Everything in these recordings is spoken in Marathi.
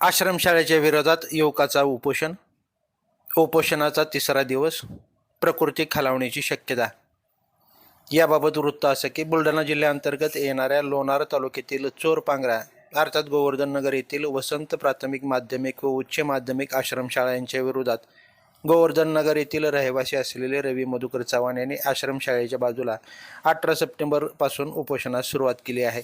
आश्रमशाळेच्या विरोधात युवकाचा उपोषण उपोषणाचा तिसरा दिवस प्रकृती खालावण्याची शक्यता. याबाबत वृत्त असं की बुलढाणा जिल्ह्याअंतर्गत येणाऱ्या लोणार तालुक्यातील चोरपांगरा अर्थात गोवर्धन नगर येथील वसंत प्राथमिक माध्यमिक व उच्च माध्यमिक आश्रमशाळांच्या विरोधात गोवर्धन नगर येथील रहिवासी असलेले रवी मधुकर चव्हाण यांनी आश्रमशाळेच्या बाजूला अठरा सप्टेंबरपासून उपोषणास सुरुवात केली आहे.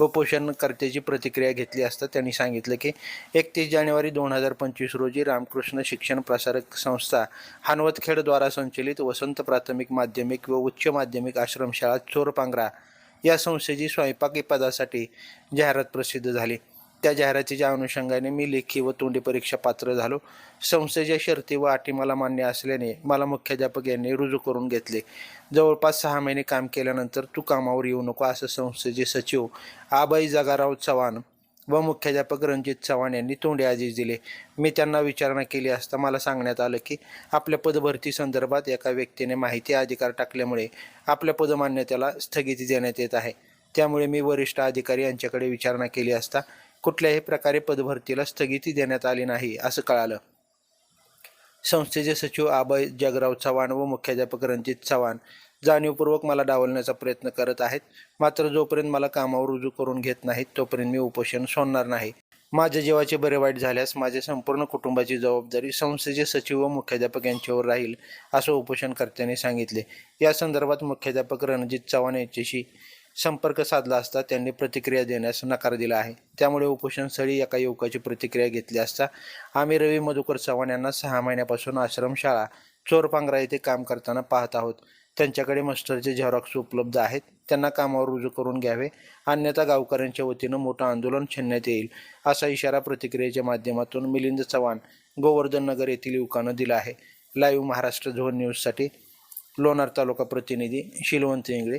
उपोषणकर्त्याची प्रतिक्रिया घेतली असता त्यांनी सांगितलं की एकतीस जानेवारी दोन हजार पंचवीस रोजी रामकृष्ण शिक्षण प्रसारक संस्था हानवतखेडद्वारा संचलित वसंत प्राथमिक माध्यमिक व उच्च माध्यमिक आश्रमशाळा चोरपांगरा या संस्थेची स्वयंपाकी पदासाठी जाहिरात प्रसिद्ध झाली. त्या जाहिरातीच्या अनुषंगाने मी लेखी व तोंडी परीक्षा पात्र झालो. संस्थेच्या शर्ती व अटी मला मान्य असल्याने मला मुख्याध्यापक यांनी रुजू करून घेतले. जवळपास सहा महिने काम केल्यानंतर तू कामावर येऊ नको असं संस्थेचे सचिव आबाई जगाराव चव्हाण व मुख्याध्यापक रणजित चव्हाण यांनी तोंडे आदेश दिले. मी त्यांना विचारणा केली असता मला सांगण्यात आलं की आपल्या पदभरती संदर्भात एका व्यक्तीने माहिती अधिकार टाकल्यामुळे आपल्या पदमान्यतेला स्थगिती देण्यात येत आहे. त्यामुळे मी वरिष्ठ अधिकारी यांच्याकडे विचारणा केली असता कुठल्याही प्रकारे पदभरतीला स्थगिती देण्यात आली नाही असं कळालं. संस्थेचे सचिव आबय जगराव चव्हाण व मुख्याध्यापक रणजित चव्हाण जाणीवपूर्वक मला डावलण्याचा प्रयत्न करत आहेत. मात्र जोपर्यंत मला कामावर रुजू करून घेत नाहीत तोपर्यंत मी उपोषण सोडणार नाही. माझ्या जीवाचे बरे वाईट झाल्यास माझ्या संपूर्ण कुटुंबाची जबाबदारी संस्थेचे सचिव व मुख्याध्यापक यांच्यावर राहील असं उपोषणकर्त्यांनी सांगितले. या संदर्भात मुख्याध्यापक रणजित चव्हाण यांच्याशी संपर्क साधला असता त्यांनी प्रतिक्रिया देण्यास नकार दिला आहे. त्यामुळे उपोषणस्थळी एका युवकाची प्रतिक्रिया घेतली असता आम्ही रवी मधुकर चव्हाण यांना सहा महिन्यापासून आश्रमशाळा चोरपांगरा येथे काम करताना पाहत आहोत. त्यांच्याकडे मस्टरचे झेरॉक्स उपलब्ध आहेत. त्यांना कामावर रुजू करून घ्यावे. अन्यथा गावकऱ्यांच्या वतीनं मोठं आंदोलन छेडण्यात येईल असा इशारा प्रतिक्रियेच्या माध्यमातून मिलिंद चव्हाण गोवर्धन नगर येथील युवकानं दिला आहे. लाईव्ह महाराष्ट्र झोन न्यूजसाठी लोणार तालुका प्रतिनिधी शिलवंत इंगळे.